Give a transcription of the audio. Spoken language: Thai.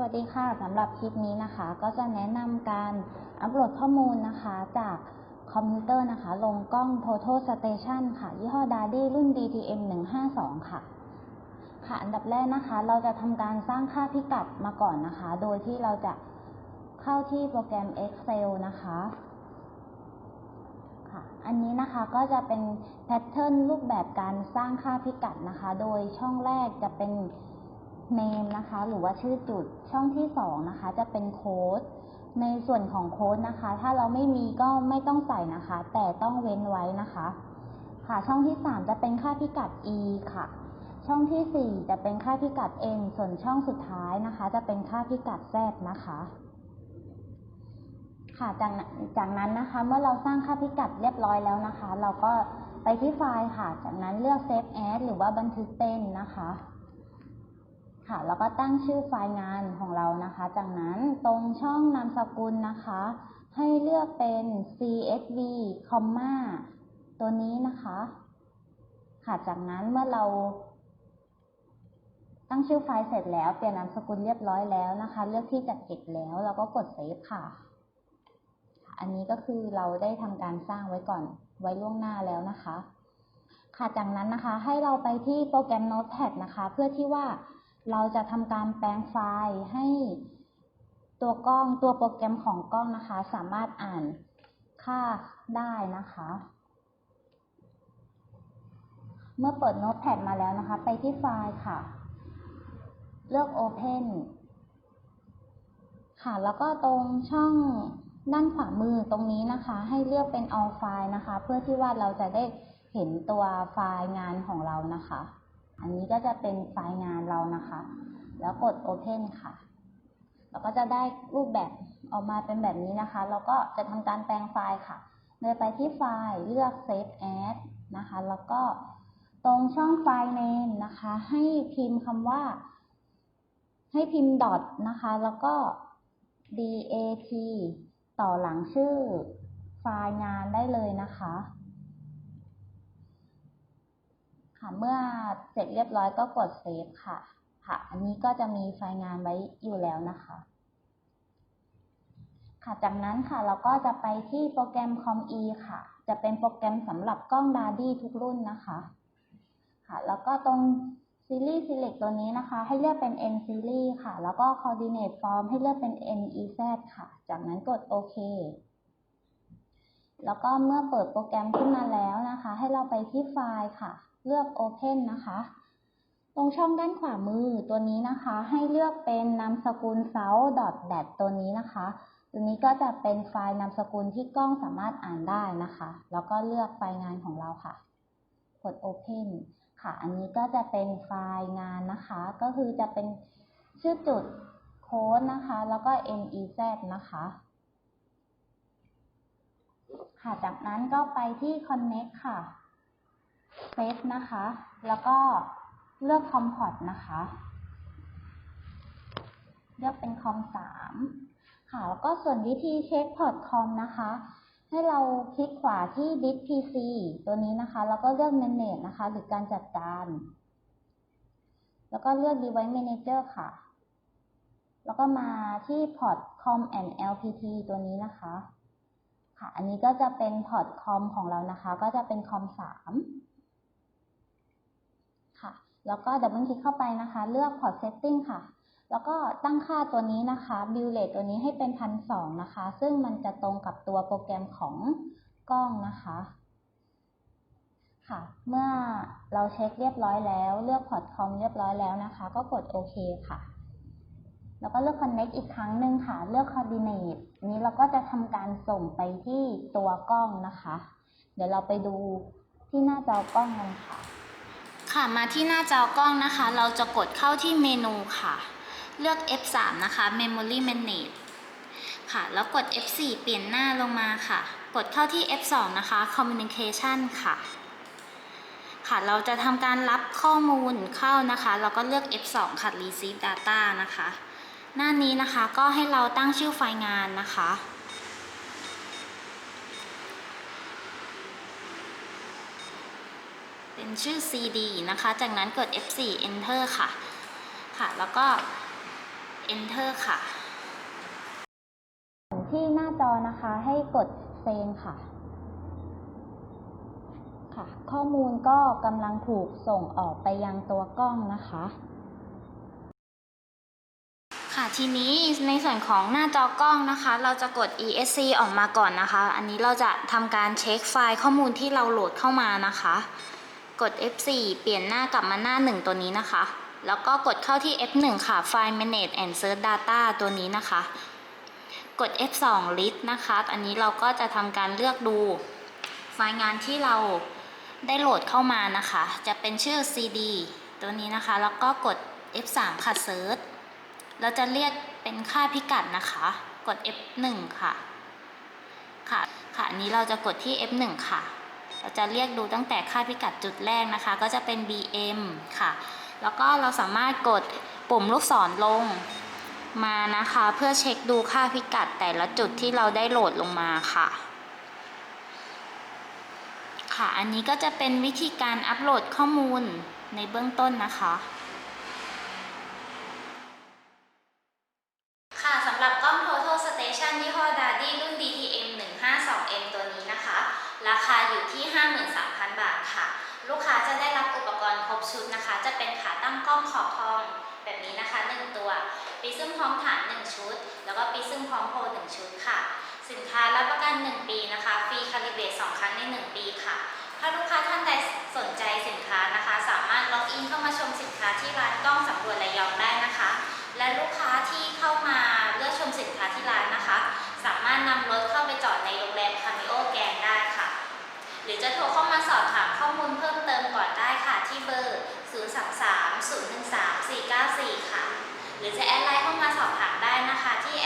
วัสดีค่ะสำหรับคลิปนี้นะคะ ก็จะแนะนำการอัปโหลดข้อมูลนะคะ จากคอมพิวเตอร์นะคะ ลงกล้อง Photo Station ค่ะ ยี่ห้อ Dardy รุ่น DTM 152ค่ะ ค่ะอันดับแรกนะคะ เราจะทำการสร้างค่าพิกัดมาก่อนนะคะ โดยที่เราจะเข้าที่โปรแกรม Excel นะคะค่ะ อันนี้นะคะก็จะเป็นแพทเทิร์นรูปแบบการสร้างค่าพิกัดนะคะ โดยช่องแรกจะเป็น name นะคะ หรือว่าชื่อจุดช่องที่สองนะคะ จะเป็นโค้ดในส่วนของโค้ดนะคะ ถ้าเราไม่มีก็ไม่ต้องใส่นะคะ แต่ต้องเว้นไว้นะคะ ค่ะช่องที่สามจะเป็นค่าพิกัด e ค่ะ ช่องที่สี่จะเป็นค่าพิกัด n ส่วนช่องสุดท้ายนะคะ จะเป็นค่าพิกัด z นะคะ ค่ะจากจากนั้นนะคะ เมื่อเราสร้างค่าพิกัดเรียบร้อยแล้วนะคะ เราก็ไปที่ไฟล์ค่ะ จากนั้นเลือก Save As หรือว่าบันทึกเป็นนะคะ ค่ะ แล้วก็ตั้งชื่อไฟล์งานของเรานะคะ จากนั้นตรงช่องนามสกุลนะคะ ให้เลือกเป็น csv คอมมาตัวนี้นะคะ ค่ะ จากนั้นเมื่อเรา ตั้งชื่อไฟล์เสร็จแล้วเปลี่ยนนามสกุลเรียบร้อยแล้วนะคะ เลือกที่จัดเก็บแล้วเราก็กดเซฟค่ะ อันนี้ก็คือเราได้ทำการสร้างไว้ก่อนไว้ล่วงหน้าแล้วนะคะ ค่ะ จากนั้นนะคะให้เราไปที่โปรแกรม Notepad นะคะ เพื่อที่ว่า เราจะทำการแปลงไฟล์ให้ตัวกล้องตัวโปรแกรมของกล้องนะคะ สามารถอ่านค่าได้นะคะ เมื่อเปิด Notepad มาแล้วนะคะ ไปที่ไฟล์ค่ะ เลือก Open ค่ะ แล้วก็ตรงช่องด้านขวามือตรงนี้นะคะ ให้เลือกเป็น all file นะคะ เพื่อที่ว่าเราจะได้เห็นตัวไฟล์งานของเรานะคะ อันนี้ก็จะเป็นไฟล์งานเรานะคะ แล้วกด open ค่ะ เราก็จะได้รูปแบบออกมาเป็นแบบนี้นะคะ เราก็จะทำการแปลงไฟล์ค่ะเดินไปที่ไฟล์เลือก save as นะคะ แล้วก็ตรงช่องไฟล์ name นะคะ ให้พิมพ์คำว่า ให้พิมพ์ dot นะคะ แล้วก็ dat ต่อหลังชื่อไฟล์งานได้เลยนะคะ ค่ะ เมื่อเสร็จเรียบร้อยก็กดเซฟค่ะ ค่ะ อันนี้ก็จะมีไฟล์งานไว้อยู่แล้วนะคะ ค่ะ จากนั้นค่ะเราก็จะไปที่โปรแกรม ComE ค่ะ จะเป็นโปรแกรมสำหรับกล้องดาดี้ทุกรุ่นนะคะ ค่ะ แล้วก็ตรงซีรีส์ select ตัวนี้นะคะ ให้เลือกเป็น n series ค่ะ แล้วก็ coordinate form ให้เลือกเป็น nez ค่ะ จากนั้นกดโอเคแล้วก็เมื่อเปิดโปรแกรมขึ้นมาแล้วนะคะ ให้เราไปที่ไฟล์ค่ะ เลือก open นะคะ ตรงช่องด้านขวามือตัวนี้นะคะ ให้เลือกเป็นนามสกุล s o u t dat ตัวนี้นะคะ ตัวนี้ก็จะเป็นไฟล์นามสกุลที่กล้องสามารถอ่านได้นะคะ แล้วก็เลือกไฟล์งานของเราค่ะ กด open ค่ะ อันนี้ก็จะเป็นไฟล์งานนะคะ ก็คือจะเป็นชื่อจุดโค้ดนะคะ แล้วก็ nez นะคะค่ะ จากนั้นก็ไปที่ connect ค่ะ set นะคะ แล้วก็เลือก com port นะคะ เลือกเป็น com 3ค่ะ แล้วก็ส่วนวิธีเช็คพอร์ตคอมนะคะ ให้เราคลิกขวาที่ disk pc ตัวนี้นะคะ แล้วก็เลือก manage นะคะ หรือการจัดการ แล้วก็เลือก device manager ค่ะ แล้วก็มาที่พอร์ต com and lpt ตัวนี้นะคะ ค่ะ อันนี้ก็จะเป็นพอร์ตคอมของเรานะคะ ก็จะเป็นคอม3ค่ะ แล้วก็ดับเบิลคลิกเข้าไปนะคะ เลือกพอร์ตเซตติ้งค่ะ แล้วก็ตั้งค่าตัวนี้นะคะ บิลเลตตัวนี้ให้เป็นพันสองนะคะ ซึ่งมันจะตรงกับตัวโปรแกรมของกล้องนะคะค่ะ เมื่อเราเช็คเรียบร้อยแล้ว เลือกพอร์ตคอมเรียบร้อยแล้วนะคะ ก็กดโอเคค่ะ แล้วก็เลือก connect อีกครั้งหนึ่งค่ะ เลือก coordinate นี้เราก็จะทำการส่งไปที่ตัวกล้องนะคะ เดี๋ยวเราไปดูที่หน้าจอกล้องกันค่ะ ค่ะมาที่หน้าจอกล้องนะคะ เราจะกดเข้าที่เมนูค่ะ เลือก F3 นะคะ Memory Manage ค่ะ แล้วกด F4 เปลี่ยนหน้าลงมาค่ะ กดเข้าที่ F2 นะคะ Communication ค่ะ ค่ะ เราจะทำการรับข้อมูลเข้านะคะ เราก็เลือก F2 ค่ะ Receive Data นะคะ หน้านี้นะคะก็ให้เราตั้งชื่อไฟล์งานนะคะ เป็นชื่อ CD นะคะ จากนั้นกด F4 Enter ค่ะ ค่ะ แล้วก็ enter ค่ะ ที่หน้าจอนะคะให้กดเซนค่ะ ค่ะ ข้อมูลก็กำลังถูกส่งออกไปยังตัวกล้องนะคะ ค่ะ ทีนี้ในส่วนของหน้าจอกล้องนะคะ เราจะกด ESC ออกมาก่อนนะคะ อันนี้เราจะทำการเช็คไฟล์ข้อมูลที่เราโหลดเข้ามานะคะ กด F4 เปลี่ยนหน้ากลับมาหน้า 1 ตัวนี้นะคะ แล้วก็กดเข้าที่ F1 ค่ะ File Manage and Search Data ตัวนี้นะคะ กด F2 List นะคะอันนี้เราก็จะทำการเลือกดู ไฟล์งานที่เราได้โหลดเข้ามานะคะ จะเป็นชื่อ CD ตัวนี้นะคะ แล้วก็กด F3 ค่ะ Search เราจะเรียกเป็นค่าพิกัดนะคะ กด F1 ค่ะ ค่ะ ค่ะอันนี้เราจะกดที่ F1 ค่ะ เราจะเรียกดูตั้งแต่ค่าพิกัดจุดแรกนะคะ ก็จะเป็น BM ค่ะ แล้วก็เราสามารถกดปุ่มลูกศรลงมานะคะ เพื่อเช็คดูค่าพิกัดแต่ละจุดที่เราได้โหลดลงมาค่ะค่ะ อันนี้ก็จะเป็นวิธีการอัปโหลดข้อมูลในเบื้องต้นนะคะค่ะสำหรับกล้อง Total Station ยี่ห้อ Dardy รุ่น DTM 152M ตัวนี้นะคะ ราคา อยู่ที่ 53,000 บาทค่ะ ลูกค้าจะได้รับอุปกรณ์ครบชุดนะคะ จะเป็นขาตั้งกล้องขอบทองแบบนี้นะคะ 1 ตัวปีซึ่งพร้อมฐาน 1 ชุด แล้วก็ปีซึ่งพร้อมโพล1ชุดค่ะ สินค้ารับประกัน 1 ปีนะคะ ฟรีคาลิเบรต2ครั้งใน 1 ปีค่ะ ถ้าลูกค้าท่านใดสนใจสินค้านะคะ สามารถล็อกอินเข้ามาชมสินค้าที่ร้านกล้องสำรวจระยองได้นะคะ และลูกค้าที่เข้ามาเลือกชมสินค้าที่ร้านนะคะ สามารถนำรถเข้าไปจอดในโรงแรมคามิโอแกน หรือจะโทรเข้ามาสอบถามข้อมูลเพิ่มเติมก่อนได้ค่ะ ที่เบอร์ 0 3 3 0 1 3 4 9 4 ค่ะ หรือจะแอดไลน์เข้ามาสอบถามได้นะคะที่